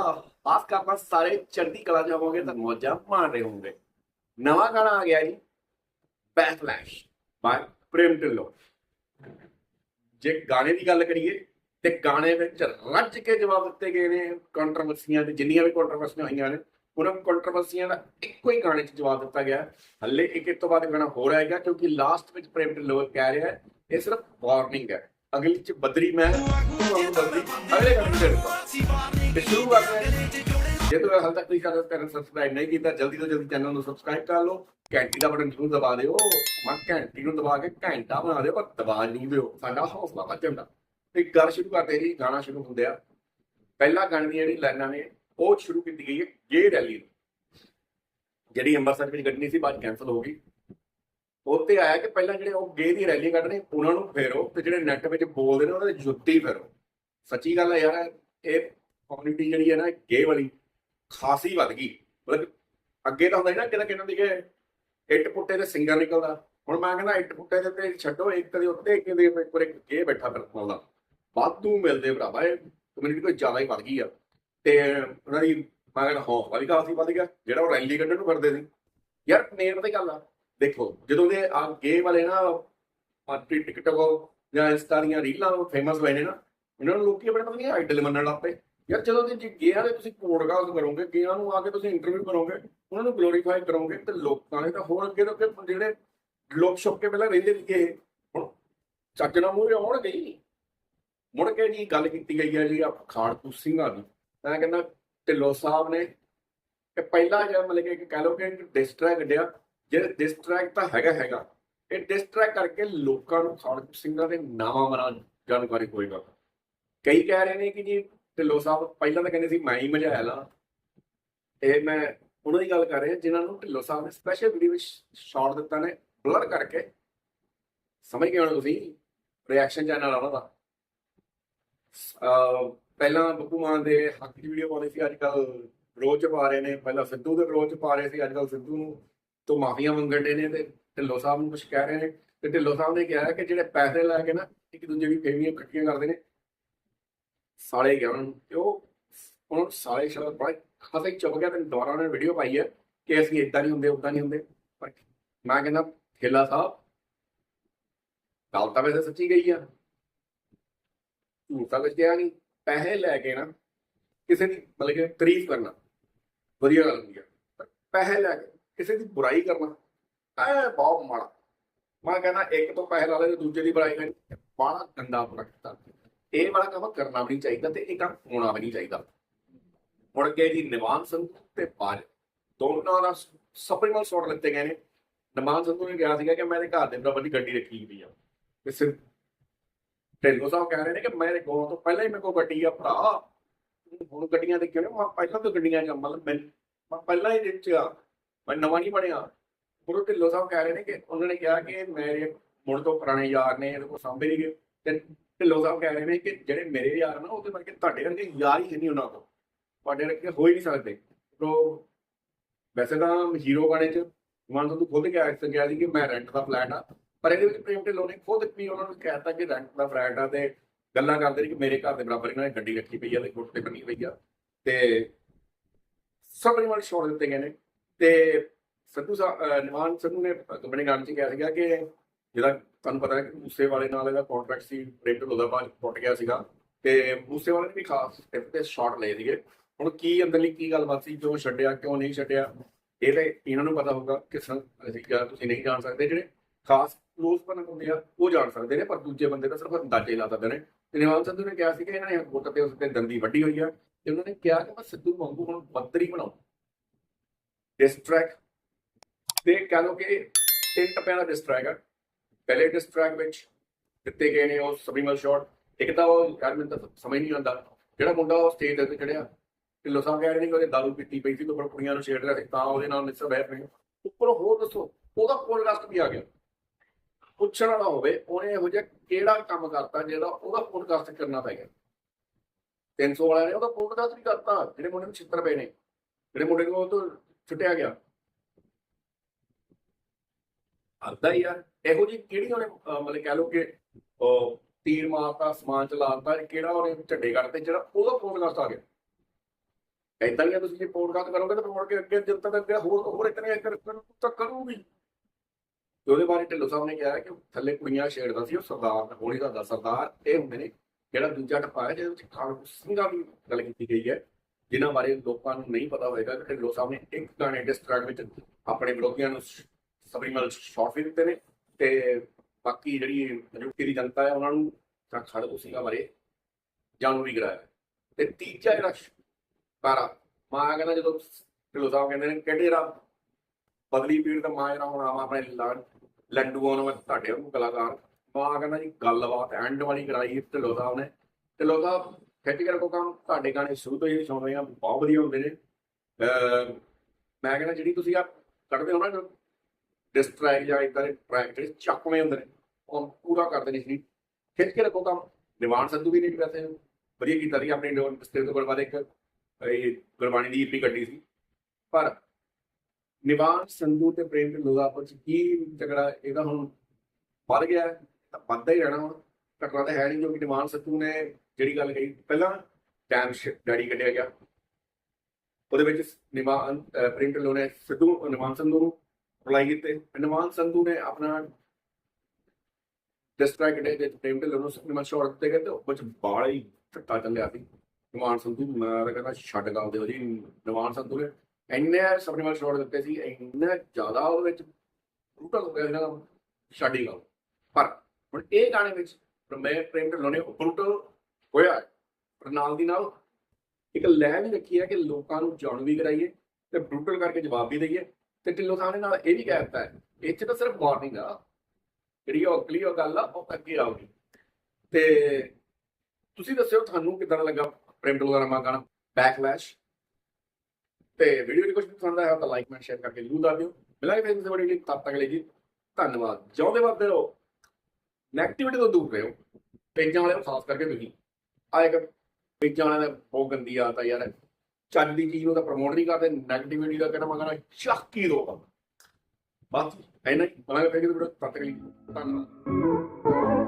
ਤਾਂ ਆਸ ਕਰਦਾ ਸਾਰੇ ਚੜ੍ਹਦੀ ਕਲਾ ਚ ਹੋਵੋਗੇ ਤਾਂ ਮੌਜਾਂ ਮਾਣ ਰਹੇ ਹੋਵੋਗੇ। ਨਵਾਂ ਗਾਣਾ ਆ ਗਿਆ ਜੀ ਬੈਕਲੈਸ਼ ਬਾਈ ਪ੍ਰੇਮ ਢਿੱਲੋਂ ਜੇ ਗਾਣੇ ਦੀ ਗੱਲ ਕਰੀਏ, ਤੇ ਗਾਣੇ ਵਿੱਚ ਰੱਜ ਕੇ ਜਵਾਬ ਦਿੱਤੇ ਗਏ ਨੇ ਕੰਟਰੋਵਰਸੀਆਂ ਦੇ, ਜਿੰਨੀਆਂ ਵੀ ਕੰਟਰੋਵਰਸੀਆਂ ਹੋਈਆਂ ਨੇ, ਉਹਨਾਂ ਕੰਟਰੋਵਰਸੀਆਂ ਦਾ ਇੱਕੋ ਹੀ ਗਾਣੇ 'ਚ ਜਵਾਬ ਦਿੱਤਾ ਗਿਆ। ਹੱਲੇ ਇੱਕ ਇੱਕ ਤੋਂ ਬਾਅਦ ਗਾਣਾ ਹੋ ਰਿਹਾ ਹੈਗਾ ਕਿਉਂਕਿ ਲਾਸਟ ਵਿੱਚ ਪ੍ਰੇਮ ਢਿੱਲੋਂ ਕਹਿ ਰਿਹਾ ਇਹ ਸਿਰਫ ਵਾਰਨਿੰਗ ਹੈ। ਅਗਲੀ 'ਚ ਬਦਰੀ ਮੈਂ ਤੁਹਾਨੂੰ ਬਦਰੀ ਅਗਲੇ ਗਾਣੇ 'ਚ ਦੇਣਾ ਤੇ ਸ਼ੁਰੂ ਕਰਦੇ ਹਾਂ। ਜੇ ਤੁਸੀਂ ਹਾਲ ਤੱਕ ਤੁਸੀਂ ਚੈਨਲ ਸਬਸਕ੍ਰਾਈਬ ਨਹੀਂ ਕੀਤਾ, ਜਲਦੀ ਤੋਂ ਜਲਦੀ ਚੈਨਲ ਨੂੰ ਸਬਸਕ੍ਰਾਈਬ ਕਰ ਲਓ। ਘੰਟੀ ਦਾ ਬਟਨ ਜ਼ਰੂਰ ਦਬਾ ਦਿਓ। ਮੈਂ ਘੰਟੀ ਨੂੰ ਦਬਾ ਕੇ ਘੰਟਾ ਬਣਾ ਦਿਓ, ਪਰ ਦਬਾ ਨਹੀਂ ਦਿਓ। ਸਾਡਾ ਹੌਸਲਾ ਵੱਧ ਜਾਂਦਾ ਤੇ ਗੱਲ ਸ਼ੁਰੂ ਕਰਦੇ ਜੀ, ਗਾਣਾ ਸ਼ੁਰੂ ਹੁੰਦੇ ਆ। ਪਹਿਲਾ ਗਾਣੇ ਦੀਆਂ ਜਿਹੜੀ ਲਾਈਨਾਂ ਨੇ, ਉਹ ਸ਼ੁਰੂ ਕੀਤੀ ਗਈ ਹੈ ਗੇ ਰੈਲੀ ਨੂੰ। ਜਿਹੜੀ ਅੰਮ੍ਰਿਤਸਰ ਵਿੱਚ ਗੱਡੀ ਸੀ, ਬਾਅਦ ਕੈਨਸਲ ਹੋ ਗਈ। ਉੱਤੇ ਆਇਆ ਕਿ ਪਹਿਲਾਂ ਜਿਹੜੇ ਉਹ ਗੇ ਦੀ ਰੈਲੀ ਕੱਢਣੀ ਉਹਨਾਂ ਨੂੰ ਫੇਰੋ ਤੇ ਜਿਹੜੇ ਨੈਟ ਵਿੱਚ ਬੋਲਦੇ ਨੇ, ਉਹਨਾਂ ਦੇ ਜੁੱਤੀ ਫੇਰੋ। ਸੱਚੀ ਗੱਲ ਹੈ ਯਾਰ, ਇਹ ਕਮਿਊਨਿਟੀ ਜਿਹੜੀ ਹੈ ਨਾ ਗੇ ਵਾਲੀ ਖਾਸੀ ਵੱਧ ਗਈ। ਮਤਲਬ ਅੱਗੇ ਤਾਂ ਹੁੰਦਾ ਸੀ ਨਾ ਕਿਹਦਾ ਕਹਿੰਦਾ ਸੀ ਕਿ ਇੱਟ ਪੁੱਟੇ ਤੇ ਸਿੰਗਰ ਨਿਕਲਦਾ। ਹੁਣ ਮੈਂ ਕਹਿੰਦਾ ਇੱਟ ਪੁੱਟੇ ਦੇ ਤੇ ਛੱਡੋ, ਇੱਕ ਦੇ ਉੱਤੇ, ਇੱਕ ਦੇ ਉੱਪਰ ਇੱਕ ਗੇ ਬੈਠਾ ਫਿਰਦਾ ਵਾਧੂ ਮਿਲਦੇ ਭਰਾਵਾ, ਇਹ ਕਮਿਊਨਿਟੀ ਕੋਈ ਜ਼ਿਆਦਾ ਹੀ ਵੱਧ ਗਈ ਆ। ਤੇ ਉਹਨਾਂ ਦੀ, ਮੈਂ ਕਹਿੰਦਾ, ਹੌਸਲਾ ਵੀ ਕਾਫੀ ਵੱਧ ਗਿਆ। ਜਿਹੜਾ ਉਹ ਰੈਲੀ ਕੱਢਣ ਨੂੰ ਫਿਰਦੇ ਸੀ। ਯਾਰ ਮੇਨ ਤੇ ਗੱਲ ਆ ਦੇਖੋ, ਜਦੋਂ ਦੇ ਆ ਗੇ ਵਾਲੇ ਨਾ, ਪਾਰਟੀ ਟਿਕਟੋਕ ਜਾਂ ਇੰਸਟਾ ਦੀਆਂ ਰੀਲਾਂ ਫੇਮਸ ਹੋਏ ਨੇ ਨਾ ਇਹਨਾਂ ਨੂੰ ਲੋਕੀ ਆਪਣੇ ਪਤਾ ਨਹੀਂ ਆਈਡਲ ਮੰਨਣ ਲੱਗ ਪਏ। ਯਾਰ ਜਦੋਂ ਦੇ ਜੇ ਗਿਆ ਦੇ ਤੁਸੀਂ ਪੋਡਕਾਸਟ ਕਰੋਗੇ, ਗਿਆ ਨੂੰ ਆ ਕੇ ਤੁਸੀਂ ਇੰਟਰਵਿਊ ਕਰੋਗੇ, ਉਹਨਾਂ ਨੂੰ ਗਲੋਰੀਫਾਈ ਕਰੋਗੇ, ਤੇ ਲੋਕਾਂ ਨੇ ਤਾਂ ਹੋਰ ਅੱਗੇ ਤੋਂ ਅੱਗੇ ਜਿਹੜੇ ਲੋਕ ਛੁਪ ਕੇ ਪਹਿਲਾਂ ਰਹਿੰਦੇ ਸੀਗੇ, ਹੁਣ ਚੱਜ ਨਾਲ ਮੂਹਰੇ ਆਉਣ ਗਈ ਮੁੜ ਕੇ ਜੀ ਗੱਲ ਕੀਤੀ ਗਈ ਹੈ ਜੀ ਆ ਖਾੜਕੂ ਸਿੰਘਾਂ ਦੀ। ਮੈਂ ਕਹਿੰਦਾ ਢਿੱਲੋਂ ਸਾਹਿਬ ਨੇ, ਕਿ ਪਹਿਲਾ ਜਿਹੜਾ ਮਤਲਬ ਕਿ ਕਹਿ ਲਓ ਕਿ ਡਿਸਟਰੈਕਟ ਕੱਢਿਆ ਜਿਹੜਾ ਡਿਸਟਰੈਕਟ ਤਾਂ ਹੈਗਾ ਹੈਗਾ, ਇਹ ਡਿਸਟਰੈਕਟ ਕਰਕੇ ਲੋਕਾਂ ਨੂੰ ਖਾੜਕੂ ਸਿੰਘਾਂ ਦੇ ਨਾਮਾਂ ਬਾਰੇ ਜਾਣਕਾਰੀ ਹੋਏਗਾ ਕਈ ਕਹਿ ਰਹੇ ਨੇ ਕਿ ਜੀ, ਢਿੱਲੋਂ ਸਾਹਿਬ ਪਹਿਲਾਂ ਤਾਂ ਕਹਿੰਦੇ ਸੀ, ਮੈਂ ਹੀ ਮਝਾਇਆ ਲਾ ਇਹ ਮੈਂ ਉਹਨਾਂ ਦੀ ਗੱਲ ਕਰ ਰਿਹਾ, ਜਿਨ੍ਹਾਂ ਨੂੰ ਢਿੱਲੋਂ ਸਾਹਿਬ ਨੇ ਸਪੈਸ਼ਲ ਵੀਡੀਓ ਵਿੱਚ ਸ਼ਾਟ ਦਿੱਤਾ ਨੇ ਬਲਰ ਕਰਕੇ। ਸਮਝ ਗਏ ਹੋ ਤੁਸੀਂ? ਰਿਐਕਸ਼ਨ ਚੈਨਲ ਉਹਨਾਂ ਦਾ। ਪਹਿਲਾਂ ਬੱਬੂ ਮਾਨ ਦੇ ਹੱਕ ਦੀ ਵੀਡੀਓ ਪਾਉਂਦੇ ਸੀ, ਅੱਜ ਕੱਲ ਵਿਰੋਧ ਚ ਪਾ ਰਹੇ ਨੇ। ਪਹਿਲਾਂ ਸਿੱਧੂ ਦੇ ਵਿਰੋਧ ਚ ਪਾ ਰਹੇ ਸੀ, ਅੱਜ ਕੱਲ ਸਿੱਧੂ ਨੂੰ ਤੋਂ ਮਾਫੀਆਂ ਮੰਗਣ ਦੇ ਨੇ ਤੇ ਢਿੱਲੋਂ ਸਾਹਿਬ ਨੂੰ ਕੁਝ ਕਹਿ ਰਹੇ ਨੇ ਤੇ ਢਿੱਲੋਂ ਸਾਹਿਬ ਨੇ ਕਿਹਾ ਕਿ ਜਿਹੜੇ ਪੈਸੇ ਲੈ ਕੇ ਨਾ ਇੱਕ ਦੂਜੇ ਦੀ ਫੇਮੀਆਂ ਇਕੱਠੀਆਂ ਕਰਦੇ ਨੇ, ਸਾਲੇ ਗਿਆ ਉਹਨਾਂ ਨੂੰ ਤੇ ਉਹ ਉਹਨਾਂ ਨੂੰ ਸਾਲੇ ਸ਼ਬਦ ਬੜਾ ਖਾਸਾ ਚੁੱਪ ਗਿਆ ਤੇ ਦੁਬਾਰਾ ਉਹਨੇ ਵੀਡੀਓ ਪਾਈ ਹੈ ਕਿ ਅਸੀਂ ਇਦਾਂ ਨਹੀਂ ਹੁੰਦੇ ਉਦਾਂ ਨਹੀਂ ਹੁੰਦੇ। ਪਰ ਮੈਂ ਕਹਿੰਦਾ ਖੇਲਾ ਸਾਹਿਬ, ਗੱਲ ਤਾਂ ਵੈਸੇ ਸੱਚੀ ਗਈ ਆ। ਝੂਠ ਤਾਂ ਕੁਝ ਕਿਹਾ ਨਹੀਂ। ਪੈਸੇ ਲੈ ਕੇ ਨਾ ਕਿਸੇ ਦੀ ਮਤਲਬ ਕਿ ਤਾਰੀਫ ਕਰਨਾ, ਵਧੀਆ ਗੱਲ ਹੁੰਦੀ ਆ। ਪਰ ਪੈਸੇ ਲੈ ਕੇ ਕਿਸੇ ਦੀ ਬੁਰਾਈ ਕਰਨਾ। ਐ ਬਹੁਤ ਮਾੜਾ। ਮੈਂ ਕਹਿੰਦਾ ਇੱਕ ਤੋਂ ਪੈਸੇ ਲਾ ਦੂਜੇ ਦੀ ਬੁਰਾਈ ਕਰਨੀ ਬੜਾ ਗੰਦਾ ਪ੍ਰਗਟਾ ਇਹ ਵਾਲਾ ਕੰਮ ਕਰਨਾ ਵੀ ਨਹੀਂ ਚਾਹੀਦਾ ਤੇ ਇਹ ਕੰਮ ਹੋਣਾ ਵੀ ਨਹੀਂ ਚਾਹੀਦਾ। ਮੁੜ ਕੇ ਜੀ ਨਿਵਾਨ ਸਿੰਘ ਤੇ ਬਾਜ ਦੋਨਾਂ ਦਾ ਸਪਰੀਮਲ ਸ਼ਾਟ ਲਿੱਤੇ ਗਏ ਨੇ। ਨਿਵਾਨ ਸੰਧੂ ਨੇ ਕਿਹਾ ਸੀਗਾ ਕਿ ਮੈਂ ਇਹਦੇ ਘਰ ਦੇ ਬਰਾਬਰ ਦੀ ਗੱਡੀ ਰੱਖੀ ਹੋਈ ਆ। ਕਿਸੇ ਢਿੱਲੋਂ ਸਾਹਿਬ ਕਹਿ ਰਹੇ ਨੇ ਕਿ ਮੇਰੇ ਕੋਲ ਤੋਂ ਪਹਿਲਾਂ ਹੀ ਮੇਰੇ ਕੋਲ ਗੱਡੀ ਆ ਭਰਾ। ਹੁਣ ਗੱਡੀਆਂ ਦੇ ਕਿਉਂ ਮੈਂ ਪਹਿਲਾਂ ਤੋਂ ਗੱਡੀਆਂ ਚ ਮਤਲਬ ਮੈਂ ਮੈਂ ਪਹਿਲਾਂ ਹੀ ਇਹਦੇ ਆ। ਮੈਂ ਨਵਾਂ ਨਹੀਂ ਬਣਿਆ ਹੁਣ ਢਿੱਲੋਂ ਸਾਹਿਬ ਕਹਿ ਰਹੇ ਨੇ ਕਿ ਉਹਨਾਂ ਨੇ ਕਿਹਾ ਕਿ ਮੇਰੇ ਮੁੜ ਤੋਂ ਪੁਰਾਣੇ ਯਾਰ ਨੇ, ਇਹਦੇ ਕੋਲ ਸਾਂਭੇ ਨਹੀਂ ਗਏ। ਤੇ ਢਿੱਲੋਂ ਸਾਹਿਬ ਕਹਿ ਰਹੇ ਨੇ ਕਿ ਜਿਹੜੇ ਮੇਰੇ ਯਾਰ ਨਾ ਉਹਦੇ ਵਰਗੇ ਤੁਹਾਡੇ ਵਰਗੇ ਯਾਰ ਹੀ ਨਹੀਂ ਉਹਨਾਂ ਕੋਲ। ਤੁਹਾਡੇ ਵਰਗੇ ਹੋ ਹੀ ਨਹੀਂ ਸਕਦੇ। ਤੋ ਵੈਸੇ ਤਾਂ ਹੀਰੋ ਗਾਣੇ ਚ ਮਨ ਤੋਂ ਖੁਦ ਕੇ ਐਕਸ ਸੀ ਕਿ ਮੈਂ ਰੈਂਟ ਦਾ ਫਲੈਟ ਆ। ਪਰ ਇਹਦੇ ਵਿੱਚ ਪ੍ਰੇਮ ਢਿੱਲੋਂ ਨੇ ਖੁਦ ਵੀ ਉਹਨਾਂ ਨੂੰ ਕਹਿਤਾ ਕਿ ਰੈਂਟ ਦਾ ਫਲੈਟ ਆ ਤੇ ਗੱਲਾਂ ਕਰਦੇ ਨੇ ਕਿ ਮੇਰੇ ਘਰ ਦੇ ਬਰਾਬਰ ਇਹਨਾਂ ਨੇ ਗੱਡੀ ਰੱਖੀ ਪਈ ਆ ਤੇ ਗੁੱਟ ਤੇ ਬਣੀ ਪਈ ਆ। ਤੇ ਸਭ ਨੇ ਮਨ ਛੋੜ ਦਿੱਤੇ ਗਏ ਨੇ। ਤੇ ਸੰਧੂ ਸਾਹਿਬ ਨਿਵਾਨ ਸੰਧੂ ਨੇ ਆਪਣੇ ਗਾਣੇ 'ਚ ਕਿਹਾ ਸੀਗਾ ਕਿ ਜਿਹੜਾ ਤੁਹਾਨੂੰ ਪਤਾ ਹੈ ਕਿ ਮੂਸੇ ਵਾਲੇ ਨਾਲ ਇਹਦਾ ਕੰਟਰੈਕਟ ਸੀ ਪ੍ਰੇਮ ਢਿੱਲੋਂ ਬਾਅਦ ਟੁੱਟ ਗਿਆ ਸੀਗਾ ਤੇ ਮੂਸੇ ਵਾਲੇ ਨੇ ਵੀ ਖਾਸ ਟਿਪ ਤੇ ਸ਼ਾਟ ਲਏ ਸੀਗੇ। ਹੁਣ ਕੀ ਅੰਦਰਲੀ ਕੀ ਗੱਲਬਾਤ ਸੀ ਜੋ ਛੱਡਿਆ, ਕਿਉਂ ਨਹੀਂ ਛੱਡਿਆ? ਇਹ ਤੇ ਇਹਨਾਂ ਨੂੰ ਪਤਾ ਹੋਊਗਾ ਕਿ ਸੰ- ਤੁਸੀਂ ਨਹੀਂ ਜਾਣ ਸਕਦੇ, ਜਿਹੜੇ ਖਾਸ ਕਲੋਜ਼ ਪਨ ਹੁੰਦੇ ਆ, ਉਹ ਜਾਣ ਸਕਦੇ ਨੇ, ਪਰ ਦੂਜੇ ਬੰਦੇ ਦਾ ਸਿਰਫ ਅੰਦਾਜ਼ੇ ਲਾ ਸਕਦੇ ਨੇ। ਤੇ ਨਿਵਾਨ ਸੰਧੂ ਨੇ ਕਿਹਾ ਸੀ ਕਿ ਇਹਨਾਂ ਨੇ ਗੁੱਟ ਤੇ ਉਸ ਤੇ ਦੰਦੀ ਵੱਡੀ ਹੋਈ ਆ। ਤੇ ਉਹਨਾਂ ਨੇ ਕਿਹਾ ਕਿ ਮੈਂ ਸਿੱਧੂ ਵਾਂਗੂ ਹੁਣ ਬੱਤਰੀ ਬਣਾਉ ਡਿਸਟਰੈਕ ਤੇ ਕਹ ਲਓ ਕਿ ਤਿੰਨ ਟੱਪਿਆਂ ਦਾ ਡਿਸਟਰੈਕ ਆ। ਪਹਿਲੇ ਡਿਸਟਰੈਕ ਵਿੱਚ ਦਿੱਤੇ ਗਏ ਨੇ ਉਹ ਸਬਰੀਮਲ ਸ਼ਾਟ ਇੱਕ ਤਾਂ ਉਹ ਯਾਰ ਮੈਨੂੰ ਤਾਂ ਸਮਝ ਨਹੀਂ ਆਉਂਦਾ। ਜਿਹੜਾ ਮੁੰਡਾ ਉਹ ਸਟੇਜ ਤੇ ਚੜਿਆ ਢਿੱਲੋਂ ਸਾਹਿਬ ਕਹਿ ਰਹੇ ਨੇ ਕਿ ਉਹਦੇ ਦਾਰੂ ਪੀਤੀ ਪਈ ਸੀ, ਤੇ ਕੁੜੀਆਂ ਨੂੰ ਛੇੜ ਰਿਹਾ ਸੀ, ਤਾਂ ਉਹਦੇ ਨਾਲ ਨਿਸਰ ਬਹਿ ਪਏ। ਉੱਪਰ ਹੋਰ ਦੱਸੋ, ਉਹਦਾ ਪੋਡਕਾਸਟ ਵੀ ਆ ਗਿਆ। ਪੁੱਛਣ ਵਾਲਾ ਹੋਵੇ, ਉਹਨੇ ਇਹੋ ਜਿਹਾ ਕਿਹੜਾ ਕੰਮ ਕਰਤਾ ਜਿਹੜਾ ਉਹਦਾ ਪੋਡਕਾਸਟ ਕਰਨਾ ਪੈ ਗਿਆ? 300 ਵਾਲਾ ਨੇ ਉਹਦਾ ਪੋਡਕਾਸਟ ਵੀ ਕਰਤਾ। ਜਿਹੜੇ ਮੁੰਡੇ ਨੂੰ ਛਿੱਤਰ ਪਏ ਨੇ। ਜਿਹੜੇ ਮੁੰਡੇ ਨੂੰ ਉਹ ਤੋਂ ਛੁੱਟਿਆ ਗਿਆ। ਆਦਾ ਯਾਰ ਇਹੋ ਜੀ ਕਿਹੜੀ ਉਹਨੇ ਮਤਲਬ ਕਹਿ ਲਓ ਕਿ ਤੀਰ ਮਾਰਤਾ, ਸਮਾਨ ਚਲਾਤਾ ਕਿਹੜਾ ਉਹਨੇ ਝੱਡੇ ਕੱਢਤੇ, ਜਿਹੜਾ ਉਹਦਾ ਪੋਡਕਾਸਟ ਆ ਗਿਆ। ਏਦਾਂ ਹੀ ਆ, ਤੁਸੀਂ ਜੇ ਪੋਡਕਾਸਟ ਕਰੋਗੇ ਤਾਂ ਮੁੜ ਕੇ ਅੱਗੇ ਜਨਤਾ ਤੱਕ ਹੋਰ ਹੋਰ ਇਤਨੇ ਕਰ ਤਾਂ ਕਰੂਗੀ। ਤੇ ਉਹਦੇ ਬਾਰੇ ਢਿੱਲੋਂ ਸਾਹਿਬ ਨੇ ਕਿਹਾ ਕਿ ਥੱਲੇ ਕੁੜੀਆਂ ਛੇੜਦਾ ਸੀ, ਉਹ ਸਰਦਾਰ, ਹੋਲੀ ਦਾ ਸਰਦਾਰ, ਇਹ ਹੁੰਦੇ ਨੇ, ਜਿਹੜਾ ਦੂਜਾ ਟੱਪਾ ਜਿਹਦੇ ਵਿੱਚ ਖਾਲਸਾ ਸਿੰਘਾਂ ਦੀ ਗੱਲ ਕੀਤੀ ਗਈ ਹੈ। ਜਿਨ੍ਹਾਂ ਬਾਰੇ ਲੋਕਾਂ ਨੂੰ ਨਹੀਂ ਪਤਾ ਹੋਏਗਾ ਕਿ ਢਿੱਲੋਂ ਸਾਹਿਬ ਨੇ ਇੱਕ ਗਾਣੇ ਦੇ ਵਿੱਚ ਆਪਣੇ ਵਿਰੋਧੀਆਂ ਨੂੰ ਸਬਰੀਮਲ ਸ਼ਾਰਟ ਵੀ ਦਿੱਤੇ ਨੇ ਤੇ ਬਾਕੀ ਜਿਹੜੀ ਯੂਪੀ ਦੀ ਜਨਤਾ ਹੈ ਉਹਨਾਂ ਨੂੰ ਤਾਂ ਖਾਲਸਾ ਸਿੰਘਾਂ ਬਾਰੇ ਜਾਣੂ ਵੀ ਕਰਾਇਆ। ਤੇ ਤੀਜਾ ਜਿਹੜਾ ਪਾਰਾ ਮਾਂ ਕਹਿੰਦਾ ਜਦੋਂ ਢਿੱਲੋਂ ਸਾਹਿਬ ਕਹਿੰਦੇ ਨੇ ਕਿਹੜੇ ਰਾ ਬਦਲੀ ਪੀੜ ਦਾ ਮਾਂ ਜਿਹੜਾ ਹੁਣ ਆਵਾ ਆਪਣੇ ਲਾੜ ਲੱਡੂ ਆਉਣ ਤੁਹਾਡੇ ਨੂੰ ਕਲਾਕਾਰ, ਮਾਂ ਕਹਿੰਦਾ ਜੀ ਗੱਲਬਾਤ ਐਂਡ ਵਾਲੀ ਕਰਾਈ ਢਿੱਲੋਂ ਸਾਹਿਬ ਨੇ। ਢਿੱਲੋਂ ਸਾਹਿਬ ਖਿੱਚ ਕੇ ਰੱਖੋ ਕੰਮ। ਤੁਹਾਡੇ ਗਾਣੇ ਸ਼ੁਰੂ ਤੋਂ ਹੀ ਸੁਣ ਰਹੇ ਆ ਬਹੁਤ ਵਧੀਆ ਹੁੰਦੇ ਨੇ। ਅਹ ਮੈਂ ਕਹਿੰਦਾ ਜਿਹੜੀ ਤੁਸੀਂ ਆ ਕੱਢਦੇ ਹੋ ਨਾ ਡਿਸਟਰੈਕ ਜਾਂ ਇਦਾਂ ਦੇ ਟਰੈਕ ਜਿਹੜੇ ਚੱਕਵੇਂ ਹੁੰਦੇ ਨੇ ਉਹ ਪੂਰਾ ਕਰਦੇ ਨੇ ਸੀ ਖਿੱਚ ਕੇ ਰੱਖੋ ਕੰਮ। ਨਿਵਾਨ ਸੰਧੂ ਵੀ ਨੇ ਵੈਸੇ ਵਧੀਆ ਕੀਤਾ ਸੀ ਆਪਣੀ ਸਟੇਜ ਤੋਂ ਬਾਅਦ ਇੱਕ ਇਹ ਗੁਰਬਾਣੀ ਦੀ ਈਪੀ ਕੱਢੀ ਸੀ। ਪਰ ਨਿਵਾਨ ਸੰਧੂ ਤੇ ਪ੍ਰੇਮ ਢਿੱਲੋਂ ਦਾ 'ਚ ਕੀ ਝਗੜਾ? ਇਹਦਾ ਹੁਣ ਵੱਧ ਗਿਆ ਹੈ, ਤਾਂ ਵੱਧਦਾ ਹੀ ਰਹਿਣਾ ਹੁਣ। ਘਟਨਾ ਤਾਂ ਹੈ ਨਹੀਂ ਕਿਉਂਕਿ ਕਿ ਨਿਵਾਨ ਸੰਧੂ ਨੇ ਜਿਹੜੀ ਗੱਲ ਕਹੀ, ਪਹਿਲਾਂ ਟਾਈਮ ਡੈਡੀ ਕੱਢਿਆ ਗਿਆ। ਉਹਦੇ ਵਿੱਚ ਨਿਵਾਨ, ਅਹ ਪ੍ਰੇਮ ਸਿੱਧੂ, ਨਿਵਾਨ ਸੰਧੂ ਨੂੰ ਅਪਲਾਈ ਕੀਤੇ। ਨਿਵਾਨ ਸੰਧੂ ਨੇ ਆਪਣਾ ਡਿਸਟਰੈਕਟ ਦੇ ਵਿੱਚ ਪ੍ਰੇਮ ਢਿੱਲੋਂ ਸ਼ੋਰ ਦਿੱਤੇ ਗਏ ਤੇ ਉਹ ਵਿੱਚ ਬਾਲ ਹੀ ਫੱਟਾ ਚੱਲਿਆ ਸੀ। ਨਿਵਾਨ ਸੰਧੂ ਮੈਂ ਕਹਿੰਦਾ ਛੱਡ ਗੱਲ ਦਿਓ ਜੀ ਨਿਮਾਨ ਸੰਧੂ ਨੇ ਇੰਨੇ ਸਬਰੀਮਲ ਸ਼ੋਟ ਦਿੱਤੇ ਸੀ, ਇੰਨਾ ਜ਼ਿਆਦਾ ਉਹਦੇ ਵਿੱਚ ਬਰੂਟਲ ਹੋ ਗਿਆ ਇਹਨਾਂ ਦਾ ਛੱਡ ਹੀ ਗੱਲ। ਪਰ ਹੁਣ ਇਹ ਗਾਣੇ ਵਿੱਚ, ਮੈਂ ਪ੍ਰੇਮ ਢਿੱਲੋਂ ਬਰੂਟਲ ਹੋਇਆ ਹੈ। ਪਰ ਨਾਲ ਦੀ ਨਾਲ ਇੱਕ ਲੈਣ ਹੀ ਰੱਖੀ ਹੈ ਕਿ ਲੋਕਾਂ ਨੂੰ ਜਾਣੂ ਵੀ ਕਰਾਈਏ ਤੇ ਬਰੂਟਲ ਕਰਕੇ ਜਵਾਬ ਵੀ ਦਈਏ। ਤੇ ਢਿੱਲੋਂ ਸਾਹਿਬ ਨੇ ਨਾਲ ਇਹ ਵੀ ਕਹਿ ਦਿੱਤਾ ਹੈ, ਇਹ 'ਚ ਤਾਂ ਸਿਰਫ ਵਾਰਨਿੰਗ ਆ। ਜਿਹੜੀ ਉਹ ਅਗਲੀ ਉਹ ਗੱਲ ਆ, ਉਹ ਅੱਗੇ ਆਉਗੀ ਤੇ ਤੁਸੀਂ ਦੱਸਿਓ ਤੁਹਾਨੂੰ ਕਿਦਾਂ ਦਾ ਲੱਗਾ ਪ੍ਰੇਮ ਢਿੱਲੋਂ ਦਾ ਨਵਾਂ ਗਾਣਾ ਬੈਕਲੈਸ਼ ਤੇ ਵੀਡੀਓ ਜੇ ਕੁਝ ਪਸੰਦ ਆਇਆ ਤਾਂ ਲਾਈਕ ਮੈਂਟ ਸ਼ੇਅਰ ਕਰਕੇ ਜ਼ਰੂਰ ਦੱਸ ਦਿਓ। ਮਿਲਾਂਗੇ ਫਿਰ ਕਿਸੇ ਵੀਡੀਓ ਤਦ ਤੱਕ ਲਈ ਜੀ, ਧੰਨਵਾਦ। ਜਿਉਂਦੇ ਵੱਧਦੇ ਰਹੋ। ਨੈਗੇਟਿਵਿਟੀ ਤੋਂ ਦੂਰ ਰਹੋ। ਪੇਜਾਂ ਵਾਲੇ ਨੂੰ ਖਾਸ ਕਰਕੇ ਤੁਸੀਂ ਆ ਇੱਕ ਪੇਜਾਂ ਵਾਲਿਆਂ ਦਾ ਬਹੁਤ ਗੰਦੀ ਆਦਤ ਆ ਯਾਰ। ਚੱਜ ਦੀ ਚੀਜ਼ ਨੂੰ ਤਾਂ ਪ੍ਰਮੋਟ ਨਹੀਂ ਕਰਦੇ ਨੈਗੇਟਿਵਿਟੀ ਦਾ ਕਹਿਣਾ ਮੰਗਣਾ ਚੱਕੀ ਦੋ ਬਸ ਐਨਾ ਹੀ। ਮਿਲਾਂਗੇ ਫਿਰ ਕਿਸੇ ਵੀਡੀਓ ਤੱਕ ਲਈ। ਧੰਨਵਾਦ।